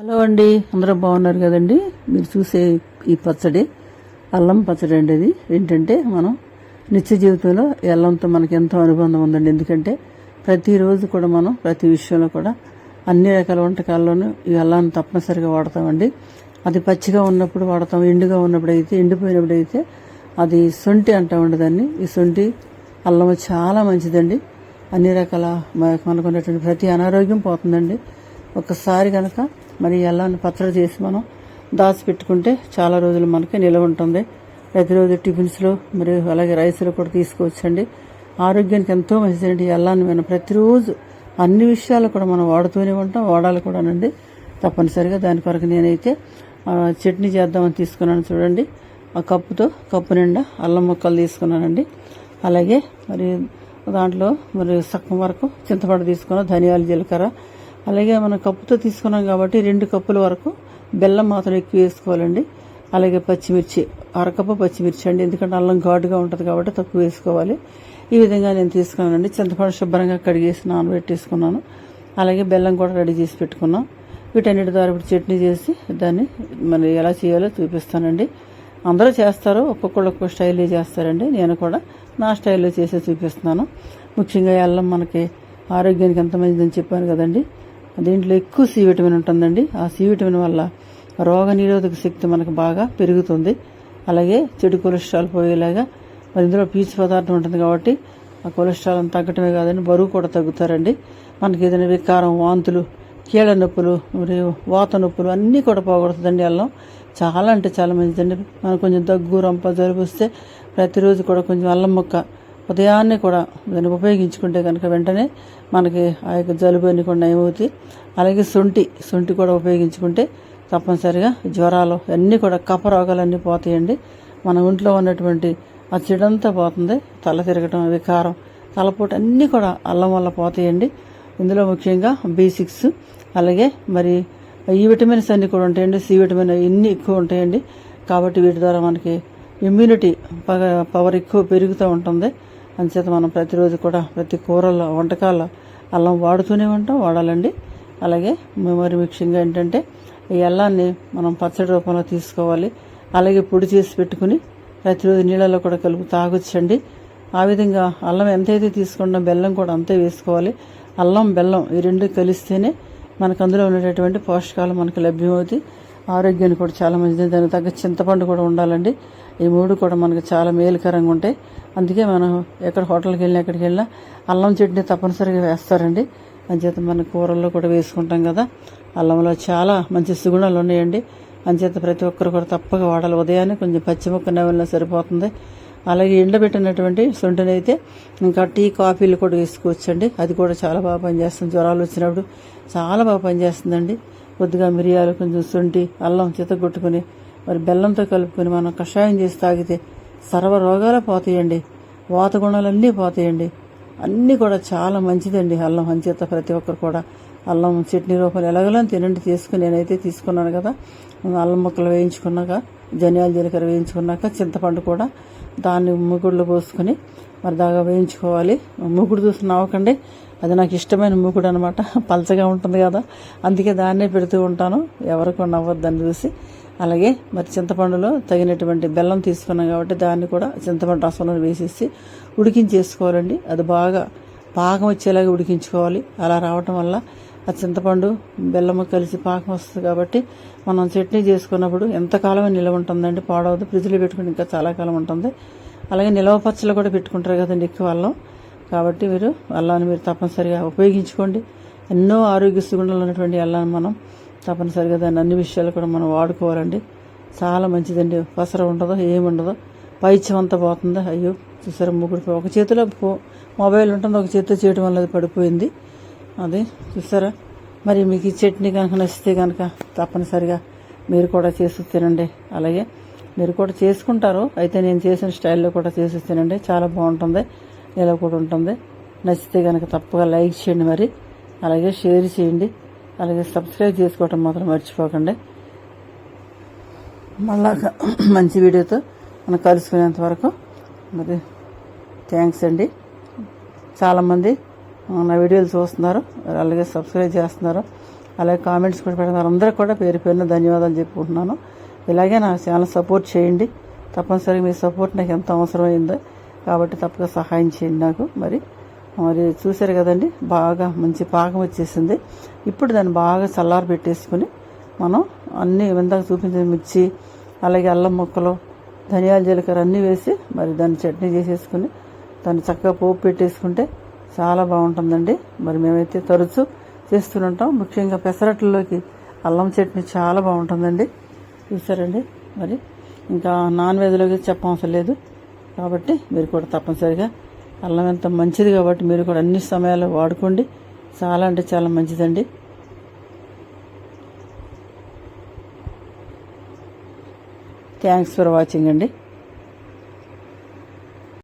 Hello అండి అందరూ బాగున్నారు కదండి? మీరు చూసే ఈ పచ్చడి అల్లం పచ్చడి అండి ఇది ఏంటంటే మనం నిత్య జీవితంలో ఈ అల్లంతో మనకి ఎంతో అనుబంధం ఉందండి. ఎందుకంటే ప్రతిరోజు కూడా మనం ప్రతి విషయంలో కూడా అన్ని రకాల వంటకాల్లోనూ ఈ అల్లాన్ని తప్పనిసరిగా వాడతామండి. అది పచ్చిగా ఉన్నప్పుడు వాడతాం ఎండుగా ఉన్నప్పుడు అయితే ఎండిపోయినప్పుడు అయితే అది సొంటి అంటామండి దాన్ని. ఈ సొంటి అల్లం చాలా మంచిదండి. అన్ని రకాల మనకు ఉన్నటువంటి ప్రతి అనారోగ్యం పోతుందండి. ఒక్కసారి కనుక మరి ఎల్లాన్ని పచ్చడి చేసి మనం దాచిపెట్టుకుంటే చాలా రోజులు మనకి నిలవ ఉంటుంది. ప్రతిరోజు టిఫిన్స్లో మరియు అలాగే రైస్లో కూడా తీసుకోవచ్చండి. ఆరోగ్యానికి ఎంతో మంచిదండి ఎల్లాన్ని మనం ప్రతిరోజు అన్ని విషయాలు కూడా మనం వాడుతూనే ఉంటాం వాడాలి కూడానండి. తప్పనిసరిగా దాని కొరకు నేనైతే చట్నీ చేద్దామని తీసుకున్నాను చూడండి. ఆ కప్పుతో కప్పు నిండా అల్లం ముక్కలు తీసుకున్నానండి. అలాగే మరి దాంట్లో మరి సగం వరకు చింతపండు తీసుకున్నాను ధనియాలు జీలకర్ర అలాగే మనం కప్పుతో తీసుకున్నాం కాబట్టి రెండు కప్పుల వరకు బెల్లం మాత్రం ఎక్కువ వేసుకోవాలండి. అలాగే పచ్చిమిర్చి అరకప్పు పచ్చిమిర్చి అండి. ఎందుకంటే అల్లం ఘాటుగా ఉంటుంది కాబట్టి తక్కువ వేసుకోవాలి. ఈ విధంగా నేను తీసుకున్నానండి. చింతపండు శుభ్రంగా కడిగేసి నానబెట్టేసుకున్నాను. అలాగే బెల్లం కూడా రెడీ చేసి పెట్టుకున్నాం. వీటన్నిటి ద్వారా ఇప్పుడు చట్నీ చేసి దాన్ని మరి ఎలా చేయాలో చూపిస్తానండి. అందరూ చేస్తారు ఒక్కొక్కళ్ళు ఒక్కొక్క స్టైల్లో చేస్తారండి. నేను కూడా నా స్టైల్లో చేసి చూపిస్తున్నాను. ముఖ్యంగా అల్లం మనకి ఆరోగ్యానికి ఎంత మంచిదని చెప్పాను కదండి. దీంట్లో ఎక్కువ సి విటమిన్ ఉంటుందండి. ఆ సి విటమిన్ వల్ల రోగ నిరోధక శక్తి మనకు బాగా పెరుగుతుంది. అలాగే చెడు కొలెస్ట్రాల్ పోయేలాగా మరి ఇందులో పీచు పదార్థం ఉంటుంది కాబట్టి ఆ కొలెస్ట్రాల్ తగ్గటమే కాదండి బరువు కూడా తగ్గుతారండి. మనకి ఏదైనా వికారం వాంతులు కీళ్ళ నొప్పులు మరియు వాత నొప్పులు అన్నీ కూడా పోగొడుతుందండి అల్లం. చాలా అంటే చాలా మంచిదండి. మనం కొంచెం దగ్గు రంప జలుబు వస్తే ప్రతిరోజు కూడా కొంచెం అల్లం ముక్క ఉదయాన్నే కూడా దాన్ని ఉపయోగించుకుంటే కనుక వెంటనే మనకి ఆ యొక్క జలుబు అన్ని కూడా నయమవుతాయి అలాగే శొంఠి శొంఠి కూడా ఉపయోగించుకుంటే తప్పనిసరిగా జ్వరాలు అన్నీ కూడా కఫ రోగాలన్నీ పోతాయండి. మన ఒంట్లో ఉన్నటువంటి ఆ చెడంతా పోతుంది. తల తిరగటం వికారం తలపోటు అన్నీ కూడా అల్లం వల్ల పోతాయండి. ఇందులో ముఖ్యంగా బి సిక్స్ అలాగే మరి ఈ విటమిన్స్ అన్నీ కూడా ఉంటాయండి. సి విటమిన్ ఇన్ని ఎక్కువ ఉంటాయండి. కాబట్టి వీటి ద్వారా మనకి ఇమ్యూనిటీ పవర్ ఎక్కువ పెరుగుతూ ఉంటుంది. అంచేత మనం ప్రతిరోజు కూడా ప్రతి కూరల్లో వంటకాల అల్లం వాడుతూనే ఉంటాం వాడాలండి. అలాగే మెమరీ మిక్సింగ్ ఏంటంటే ఈ అల్లాన్ని మనం పచ్చడి రూపంలో తీసుకోవాలి. అలాగే పొడి చేసి పెట్టుకుని ప్రతిరోజు నీళ్ళలో కూడా కలుపు తాగొచ్చండి. ఆ విధంగా అల్లం ఎంతైతే తీసుకుంటాం బెల్లం కూడా అంతే వేసుకోవాలి. అల్లం బెల్లం ఈ రెండు కలిస్తేనే మనకు అందులో ఉండేటటువంటి పోషకాలు మనకు లభ్యమవుతాయి. ఆరోగ్యానికి కూడా చాలా మంచిది. దానికి తగ్గ చింతపండు కూడా ఉండాలండి. ఈ మూడు కూడా మనకు చాలా మేలుకరంగా ఉంటాయి. అందుకే మనం ఎక్కడ హోటల్కి వెళ్ళినా ఎక్కడికి వెళ్ళినా అల్లం చట్నీ తప్పనిసరిగా వేస్తారండి. అంచేత మన కూరల్లో కూడా వేసుకుంటాం కదా. అల్లంలో చాలా మంచి సుగుణాలు ఉన్నాయండి. అంచేత ప్రతి ఒక్కరు కూడా తప్పక వాడాలి. ఉదయాన్నే కొంచెం పచ్చిమొక్క నవ్వుల్లో సరిపోతుంది. అలాగే ఎండబెట్టినటువంటి సొంటిని అయితే ఇంకా టీ కాఫీలు కూడా వేసుకోవచ్చండి. అది కూడా చాలా బాగా పనిచేస్తుంది. జ్వరాలు వచ్చినప్పుడు చాలా బాగా పనిచేస్తుందండి. కొద్దిగా మిరియాలు కొంచెం శొంఠి అల్లం చితగొట్టుకుని మరి బెల్లంతో కలుపుకొని మనం కషాయం చేసి తాగితే సర్వ రోగాలు పోతాయండి. వాత గుణాలన్నీ పోతాయండి. అన్నీ కూడా చాలా మంచిదండి అల్లం. అంచేత ప్రతి ఒక్కరు కూడా అల్లం చట్నీ రూపాయలు ఎలాగోలా తినండి. తీసుకుని నేనైతే తీసుకున్నాను కదా. అల్లం ముక్కలు వేయించుకున్నాక ధనియాల జీలకర్ర వేయించుకున్నాక చింతపండు కూడా దాన్ని ముగుళ్ళు పోసుకొని మరి దాగా వేయించుకోవాలి. మూకుడు చూసి నవ్వకండి. అది నాకు ఇష్టమైన మూకుడు అనమాట పలచగా ఉంటుంది కదా. అందుకే దాన్నే పెడుతూ ఉంటాను. ఎవరికి నవ్వద్దు చూసి. అలాగే మరి చింతపండులో తగినటువంటి బెల్లం తీసుకున్నాం కాబట్టి దాన్ని కూడా చింతపండు రసంలో వేసేసి ఉడికించేసుకోవాలండి. అది బాగా పాకం వచ్చేలాగా ఉడికించుకోవాలి. అలా రావటం వల్ల ఆ చింతపండు బెల్లము కలిసి పాకం వస్తుంది కాబట్టి మనం చట్నీ చేసుకున్నప్పుడు ఎంతకాలం నిల్వ ఉంటుందండి. పాడవద్దు. ఫ్రిడ్జ్లో పెట్టుకుని ఇంకా చాలా కాలం ఉంటుంది. అలాగే నిలవ పచ్చళ్ళు కూడా పెట్టుకుంటారు కదండి ఎక్కువ అల్లం కాబట్టి మీరు అల్లాన్ని మీరు తప్పనిసరిగా ఉపయోగించుకోండి. ఎన్నో ఆరోగ్య సుగుణాలు ఉన్నటువంటి అల్లాన్ని మనం తప్పనిసరిగా దాన్ని అన్ని విషయాలు కూడా మనం వాడుకోవాలండి. చాలా మంచిదండి. పసర ఉండదు ఏముండదు పైత్యం అంతా పోతుందా? అయ్యో చూసారా ముగ్గురు ఒక చేతిలో ఫో మొబైల్ ఉంటుంది ఒక చేతితో చేయడం వల్ల అది పడిపోయింది. అది చూసారా? మరి మీకు ఈ చట్నీ కనుక నచ్చితే కనుక తప్పనిసరిగా మీరు కూడా చేసి తినండి. అలాగే మీరు కూడా చేసుకుంటారు. అయితే నేను చేసిన స్టైల్లో కూడా చేసేస్తానండి. చాలా బాగుంటుంది. ఇలా కూడా ఉంటుంది. నచ్చితే కనుక తప్పగా లైక్ చేయండి మరి. అలాగే షేర్ చేయండి. అలాగే సబ్స్క్రైబ్ చేసుకోవటం మాత్రం మర్చిపోకండి. మళ్ళా మంచి వీడియోతో మనం కలుసుకునేంత వరకు మరి థ్యాంక్స్ అండి. చాలామంది నా వీడియోలు చూస్తున్నారు. అలాగే సబ్స్క్రైబ్ చేస్తున్నారు. అలాగే కామెంట్స్ కూడా పెడతారు. అందరూ కూడా పేరు పేరున ధన్యవాదాలు చెప్పుకుంటున్నాను. ఇలాగే నా ఛానల్ సపోర్ట్ చేయండి. తప్పనిసరిగా మీ సపోర్ట్ నాకు ఎంత అవసరమైందో. కాబట్టి తప్పక సహాయం చేయండి నాకు. మరి మరి చూశారు కదండి బాగా మంచి పాకం వచ్చేసింది. ఇప్పుడు దాన్ని బాగా చల్లారి పెట్టేసుకుని మనం అన్నీ ఇందాక చూపించిన మిర్చి అలాగే అల్లం ముక్కలు ధనియాల జీలకర్ర అన్నీ వేసి మరి దాన్ని చట్నీ చేసేసుకుని దాన్ని చక్కగా పోపు పెట్టేసుకుంటే చాలా బాగుంటుందండి. మరి మేమైతే తరచూ చేస్తుంటాం ముఖ్యంగా పెసరట్లలోకి అల్లం చట్నీ చాలా బాగుంటుందండి. చూసారండి? మరి ఇంకా నాన్ వెజ్లోకి చెప్పవసరం లేదు. కాబట్టి మీరు కూడా తప్పనిసరిగా అల్లం ఎంత మంచిది కాబట్టి మీరు కూడా అన్ని సమయాల్లో వాడుకోండి. చాలా అంటే చాలా మంచిదండి. థ్యాంక్స్ ఫర్ వాచింగ్ అండి.